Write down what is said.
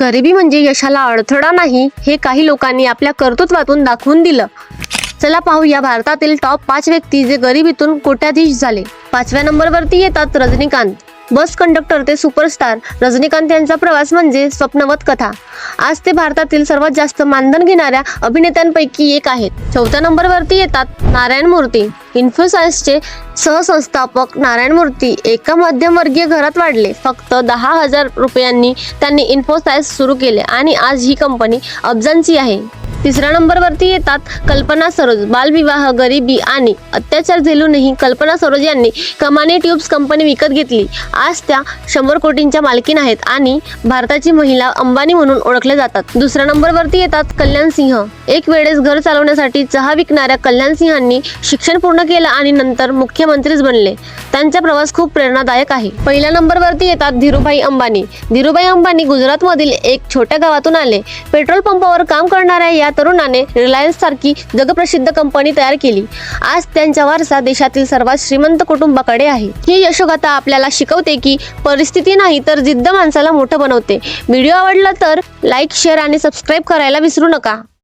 गरिबी म्हणजे यशाला अडथळा नाही हे काही लोकांनी आपल्या कर्तृत्वातून दाखवून दिलं. चला पाहूया भारतातील टॉप पाच व्यक्ती जे गरिबीतून कोट्याधीश झाले. पाचव्या नंबरवरती येतात रजनीकांत. बस कंडक्टर ते सुपरस्टार रजनीकांत यांचा प्रवास म्हणजे स्वप्नवत कथा. आज ते भारतातील सर्वात जास्त मानधन घेणाऱ्या अभिनेत्यांपैकी एक आहेत. चौथ्या नंबरवरती येतात नारायण मूर्ती. इन्फोसायन्सचे सहसंस्थापक नारायण मूर्ती एका मध्यमवर्गीय घरात वाढले. फक्त दहा हजार रुपयांनी त्यांनी इन्फोसायन्स सुरू केले आणि आज ही कंपनी अब्जांची आहे. तिसऱ्या नंबरवरती येतात कल्पना सरोज बालविवाह गरिबी आणि अत्याचार झेलूनही कल्पना सरोज यांनी कमाने ट्यूब्स कंपनी विकत घेतली. आज त्या शंभर कोटींच्या मालकीन आहेत आणि भारताची महिला अंबानी म्हणून ओळखल्या जातात. दुसऱ्या नंबरवरती येतात कल्याण सिंह. एक वेळेस घर चालवण्यासाठी चहा विकणाऱ्या कल्याण सिंहांनी शिक्षण पूर्ण केलं आणि नंतर मुख्यमंत्रीच बनले. त्यांचा प्रवास खूप प्रेरणादायक आहे. पहिल्या नंबरवरती येतात धीरूभाई अंबानी. धीरूभाई अंबानी गुजरातमधील एक छोट्या गावातून आले. पेट्रोल पंपावर काम करणाऱ्या या तरुणाने रिलायन्स सारखी जगप्रसिद्ध कंपनी तयार केली. आज त्यांचा वारसा देशातील सर्वात श्रीमंत कुटुंबाकडे आहे. ही यशोगाथा आपल्याला शिकवते की परिस्थिती नाही तर जिद्द माणसाला मोठं बनवते. व्हिडिओ आवडला तर लाईक शेअर आणि सबस्क्राईब करायला विसरू नका.